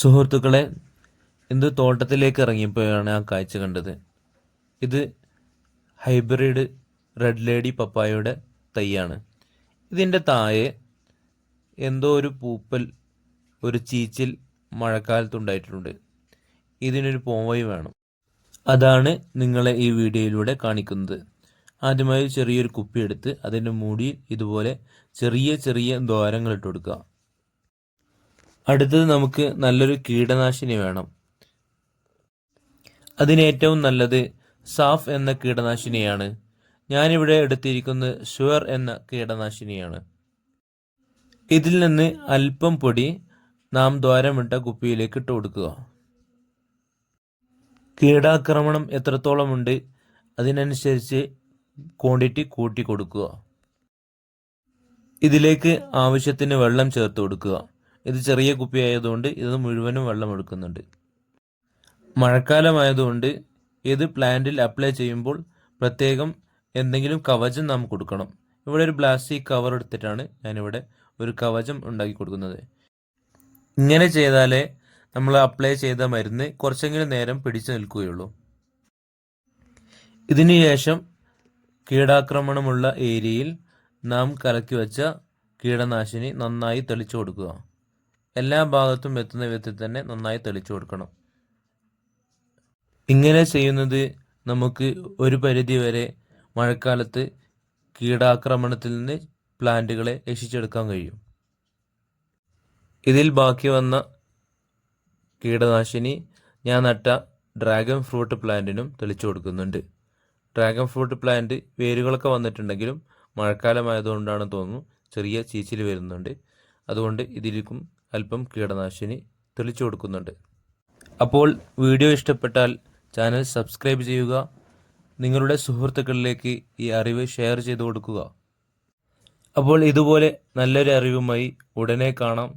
സുഹൃത്തുക്കളെ ഇന്ന് തോട്ടത്തിലേക്ക് ഇറങ്ങിയപ്പോഴാണ് ആ കാഴ്ച കണ്ടത്. ഇത് ഹൈബ്രിഡ് റെഡ് ലേഡി പപ്പായയുടെ തൈയാണ്. ഇതിന്റെ താഴെ എന്തോ ഒരു പൂപ്പൽ ഒരു ചീച്ചിൽ മഴക്കാലത്തുണ്ടായിട്ടുണ്ട് ഇതിനൊരു പോവയും വേണം. അതാണ് നിങ്ങളെ ഈ വീഡിയോയിലൂടെ കാണിക്കുന്നത്. ആദ്യമായി ചെറിയൊരു കുപ്പി എടുത്ത് അതിന്റെ മൂടിയിൽ ഇതുപോലെ ചെറിയ ചെറിയ ദ്വാരങ്ങൾ ഇട്ട് കൊടുക്കുക. അടുത്തത് നമുക്ക് നല്ലൊരു കീടനാശിനി വേണം. അതിനേറ്റവും നല്ലത് സാഫ് എന്ന കീടനാശിനിയാണ്. ഞാനിവിടെ എടുത്തിരിക്കുന്നത് ഷുവർ എന്ന കീടനാശിനിയാണ്. ഇതിൽ നിന്ന് അല്പം പൊടി നാം ദ്വാരമിട്ട കുപ്പിയിലേക്ക് ഇട്ട് കൊടുക്കുക. കീടാക്രമണം എത്രത്തോളമുണ്ട് അതിനനുസരിച്ച് ക്വാണ്ടിറ്റി കൂട്ടി കൊടുക്കുക. ഇതിലേക്ക് ആവശ്യത്തിന് വെള്ളം ചേർത്ത് കൊടുക്കുക. ഇത് ചെറിയ കുപ്പി ആയതുകൊണ്ട് ഇത് മുഴുവനും വെള്ളം എടുക്കുന്നുണ്ട് മഴക്കാലമായതുകൊണ്ട് ഇത് പ്ലാന്റിൽ അപ്ലൈ ചെയ്യുമ്പോൾ പ്രത്യേകം എന്തെങ്കിലും കവചം നാം കൊടുക്കണം. ഇവിടെ ഒരു പ്ലാസ്റ്റിക് കവർ എടുത്തിട്ടാണ് ഞാനിവിടെ ഒരു കവചം ഉണ്ടാക്കി കൊടുക്കുന്നത്. ഇങ്ങനെ ചെയ്താലേ നമ്മൾ അപ്ലൈ ചെയ്ത മരുന്ന് കുറച്ചെങ്കിലും നേരം പിടിച്ചു നിൽക്കുകയുള്ളൂ. ഇതിനുശേഷം കീടാക്രമണമുള്ള ഏരിയയിൽ നാം കലക്കി വെച്ച കീടനാശിനി നന്നായി തെളിച്ചു കൊടുക്കുക. എല്ലാ ഭാഗത്തും എത്തുന്ന വിധത്തിൽ തന്നെ നന്നായി തെളിച്ചു കൊടുക്കണം. ഇങ്ങനെ ചെയ്യുന്നത് നമുക്ക് ഒരു പരിധി വരെ മഴക്കാലത്ത് കീടാക്രമണത്തിൽ നിന്ന് പ്ലാന്റുകളെ രക്ഷിച്ചെടുക്കാൻ കഴിയും. ഇതിൽ ബാക്കി വന്ന കീടനാശിനി ഞാൻ നട്ട ഡ്രാഗൺ ഫ്രൂട്ട് പ്ലാന്റിനും തെളിച്ചു കൊടുക്കുന്നുണ്ട്. ഡ്രാഗൺ ഫ്രൂട്ട് പ്ലാന്റ് വേരുകളൊക്കെ വന്നിട്ടുണ്ടെങ്കിലും മഴക്കാലമായതുകൊണ്ടാണ് തോന്നുന്നു. ചെറിയ ചീച്ചിൽ വരുന്നുണ്ട്. അതുകൊണ്ട് ഇതിലേക്കും അല്പം കീടനാശിനി തെളിച്ചു കൊടുക്കുന്നുണ്ട്. അപ്പോൾ വീഡിയോ ഇഷ്ടപ്പെട്ടാൽ ചാനൽ സബ്സ്ക്രൈബ് ചെയ്യുക നിങ്ങളുടെ സുഹൃത്തുക്കളിലേക്ക് ഈ അറിവ് ഷെയർ ചെയ്തു കൊടുക്കുക. അപ്പോൾ ഇതുപോലെ നല്ലൊരു അറിവുമായി ഉടനെ കാണാം.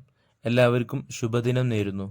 എല്ലാവർക്കും ശുഭദിനം നേരുന്നു.